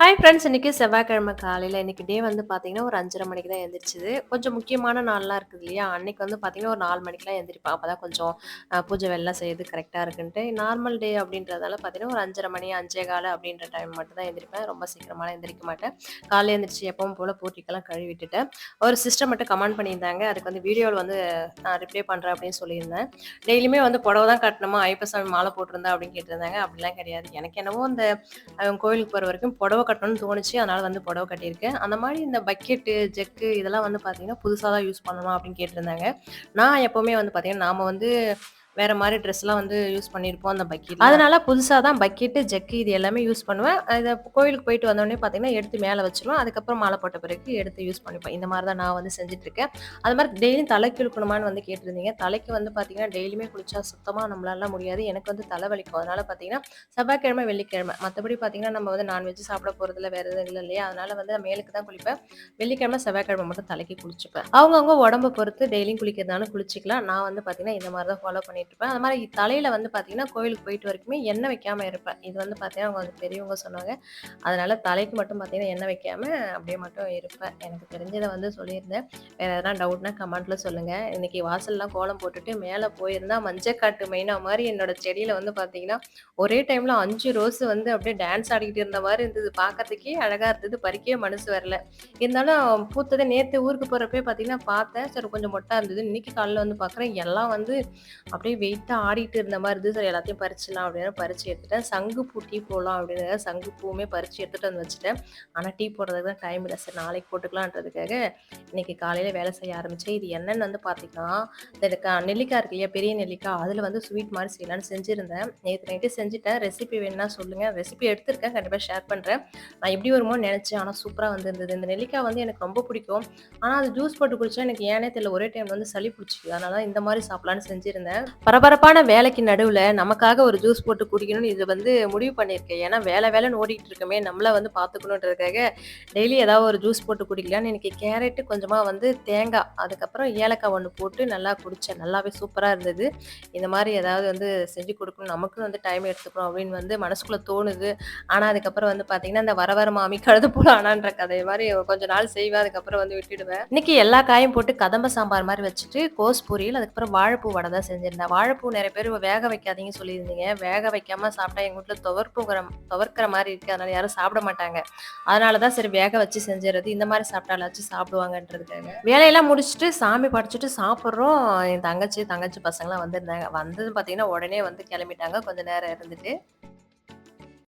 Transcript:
Hi friends இன்னைக்கு செவ்வாய்க்கிழமை காலையில் இன்னைக்கு டே வந்து பார்த்தீங்கன்னா, ஒரு 5:30 மணிக்கு தான் எழுந்திரிச்சிது கொஞ்சம் முக்கியமான நாள்லாம் இருக்குது இல்லையா? அன்னைக்கு வந்து பார்த்தீங்கன்னா, ஒரு 4 மணிக்கெல்லாம் அப்போ தான் கொஞ்சம் பூஜை வேலைலாம் செய்யுது கரெக்டாக இருக்குன்ட்டு. நார்மல் டே அப்படின்றதால பார்த்தீங்கன்னா, ஒரு 5:30 மணி 5:15 அப்படின்ற டைம் மட்டும் தான் எழுந்திரிப்பேன் ரொம்ப சீக்கிரமாக எழுந்திரிக்க மாட்டேன். காலையில் எழுந்திரிச்சு எப்பவும் போல் பூட்டிக்கெல்லாம் கழுவி விட்டுட்டேன். ஒரு சிஸ்டம் மட்டும் கமெண்ட் பண்ணியிருந்தாங்க. அதுக்கு வந்து வீடியோவில் வந்து நான் ரிப்ளை பண்ணுறேன் அப்படின்னு சொல்லியிருந்தேன். டெய்லியுமே வந்து புடவ தான் கட்டணுமா? ஐப்பசாமி மாலை போட்டிருந்தா அப்படின்னு கேட்டிருந்தாங்க. அப்படிலாம் கிடையாது. எனக்கு என்னவோ இந்த கோவிலுக்கு கோயிலுக்கு வரைக்கும் புடவ கட்டணும்னு தோணுச்சு. அதனால வந்து புடவ கட்டியிருக்கேன். அந்த மாதிரி இந்த பக்கெட்டு, ஜக்கு இதெல்லாம் வந்து பார்த்தீங்கன்னா, புதுசாக தான் யூஸ் பண்ணணும் அப்படின்னு கேட்டிருந்தாங்க. நான் எப்போவுமே வந்து பார்த்தீங்கன்னா, நாம் வந்து வேற மாதிரி ட்ரெஸ்லாம் வந்து யூஸ் பண்ணியிருப்போம் அந்த பக்கெட் அதனால புதுசா தான் பக்கெட்டு, ஜக்கு இது எல்லாமே யூஸ் பண்ணுவேன். அதை கோயிலுக்கு போயிட்டு வந்தோடனே பார்த்தீங்கன்னா, எடுத்து மேல வச்சுருவேன். அதுக்கப்புறம் மாலை போட்ட பிறகு எடுத்து யூஸ் பண்ணிப்பேன். இந்த மாதிரி தான் நான் வந்து செஞ்சுட்டுருக்கேன். அது மாதிரி டெய்லியும் தலைக்கு இழுக்கணுமான்னு வந்து கேட்டிருந்தீங்க. தலைக்கு வந்து பார்த்தீங்கன்னா, டெய்லியுமே குளிச்சா சுத்தமா நம்மளால முடியாது. எனக்கு வந்து தலை வலிக்கும். அதனால பார்த்தீங்கன்னா, செவ்வாய்க்கிழமை, வெள்ளிக்கிழமை மத்தபடி பார்த்தீங்கன்னா, நம்ம வந்து நான்வெஜ் சாப்பிட போறதில்ல, வேற எதுவும் இல்லை இல்லையா? அதனால வந்து மேலுக்கு தான் குளிப்பேன். வெள்ளிக்கிழமை, செவ்வாய்க்கிழமை மட்டும் தலைக்கு குளிச்சுப்பேன். அவங்கவுங்க உடம்ப பொறுத்து டெய்லியும் குளிக்கிறதுனாலும் குளிச்சிக்கலாம் நான் வந்து பார்த்தீங்கன்னா, இந்த மாதிரி தான் ஃபாலோ பண்ணிட்டுருப்பேன். அது மாதிரி தலையில வந்து பார்த்தீங்கன்னா, கோயிலுக்கு போயிட்டு வரைக்குமே எண்ணெய் வைக்காம இருப்பேன். இது வந்து பார்த்தீங்கன்னா, கொஞ்சம் பெரியவங்க சொன்னாங்க. அதனால தலைக்கு மட்டும் பார்த்தீங்கன்னா, எண்ணெய் வைக்காம அப்படியே மட்டும் இருப்பேன். எனக்கு தெரிஞ்சதை வந்து சொல்லியிருந்தேன். வேற எதனா டவுட்னா கமெண்ட்ல சொல்லுங்க. இன்னைக்கு வாசல்லாம் கோலம் போட்டுட்டு மேல போயிருந்தா, மஞ்சக்காட்டு மெயினா மாதிரி என்னோட செடியில வந்து பார்த்தீங்கன்னா, ஒரே டைம்ல அஞ்சு ரோஸ் வந்து அப்படியே டான்ஸ் ஆடிக்கிட்டு இருந்த மாதிரி இருந்தது. பார்க்கறதுக்கே அழகா இருந்தது. பறிக்கவே மனசு வரல. இருந்தாலும் பூத்ததை நேத்து ஊருக்கு போறப்பயே பார்த்தீங்கன்னா, பார்த்தேன். சரி கொஞ்சம் மொட்டா இருந்தது. இன்னைக்கு காலைல வந்து பார்க்குறேன், எல்லாம் வந்து அப்படியே வெயிட்டா ஆடிட்டு இருந்த மாதிரி இருந்தது. சரி எல்லாத்தையும் பறிச்சிடலாம் அப்படின்னு பறிச்சு எடுத்துட்டேன். சங்குப்பூ டீ போடலாம் அப்படின்னு சங்கு பூவுமே பறிச்சு எடுத்துட்டு வந்து வச்சுட்டேன். ஆனா டீ போடுறதுக்கு தான் டைம் இல்லை சரி நாளைக்கு போட்டுக்கலான்றதுக்காக இன்னைக்கு காலையில வேலை செய்ய ஆரம்பிச்சேன். இது என்னன்னு வந்து பார்த்தீங்கன்னா, இந்த நெல்லிக்காய் இருக்கு இல்லையா? பெரிய நெல்லிக்காய். அதில் வந்து ஸ்வீட் மாதிரி செய்யலாம்னு செஞ்சிருந்தேன். நேற்று நைட்டு செஞ்சுட்டேன். ரெசிபி வேணும்னா சொல்லுங்க. ரெசிபி எடுத்திருக்கேன். கண்டிப்பா ஷேர் பண்றேன். நான் எப்படி வருமோன்னு நினச்சேன் ஆனா சூப்பரா வந்திருந்தது. இந்த நெல்லிக்காய் வந்து எனக்கு ரொம்ப பிடிக்கும். ஆனா அது ஜூஸ் போட்டு குடிச்சா எனக்கு ஏனே தெரியல. ஒரே டைம் வந்து சளி பிடிச்சுக்குது. அதனால இந்த மாதிரி சாப்பிட்லான்னு செஞ்சிருந்தேன். பரபரப்பான வேலைக்கு நடுவில் நமக்காக ஒரு ஜூஸ் போட்டு குடிக்கணும்னு இது வந்து முடிவு பண்ணியிருக்கேன். ஏன்னா வேலை வேலைன்னு ஓடிக்கிட்டு இருக்கோமே, நம்மளை வந்து பார்த்துக்கணுன்றதுக்காக டெய்லி ஏதாவது ஒரு ஜூஸ் போட்டு குடிக்கலான்னு எனக்கு கேரட்டு, கொஞ்சமாக வந்து தேங்காய், அதுக்கப்புறம் ஏலக்காய் ஒன்று போட்டு நல்லா குடித்தேன் நல்லாவே சூப்பராக இருந்தது. இந்த மாதிரி ஏதாவது வந்து செஞ்சு கொடுக்கணும் நமக்கும் வந்து டைம் எடுத்துக்கணும் அப்படின்னு வந்து மனசுக்குள்ளே தோணுது. ஆனால் அதுக்கப்புறம் வந்து பார்த்தீங்கன்னா, இந்த வர வர மாமி கழுது போல ஆனான்ற கதை மாதிரி கொஞ்ச நாள் செய்வேன். அதுக்கப்புறம் வந்து விட்டுடுவேன். இன்னைக்கு எல்லா காயும் போட்டு கதம்ப சாம்பார் மாதிரி வச்சுட்டு, கோஸ் பொரியல், அதுக்கப்புறம் வாழைப்பூ வடை தான் செஞ்சுருந்தேன் வாழைப்பூ நிறைய பேர் வேக வைக்காதீங்கன்னு சொல்லியிருந்தீங்க. வேக வைக்காம சாப்பிட்டா எங்க வீட்டில் துவர்ப்புகிற துவர்க்கிற மாதிரி இருக்கு. அதனால யாரும் சாப்பிட மாட்டாங்க. அதனால தான் சரி வேக வச்சு செஞ்சிடறது இந்த மாதிரி சாப்பிட்டாலாச்சும் சாப்பிடுவாங்கன்றதுக்காக. வேலையெல்லாம் முடிச்சுட்டு, சாமி படைச்சிட்டு சாப்பிட்றோம் என் தங்கச்சி, தங்கச்சி பசங்கலாம் வந்திருந்தாங்க. வந்ததும் பார்த்தீங்கன்னா, உடனே வந்து கிளம்பிட்டாங்க. கொஞ்ச நேரம் இருந்துட்டு.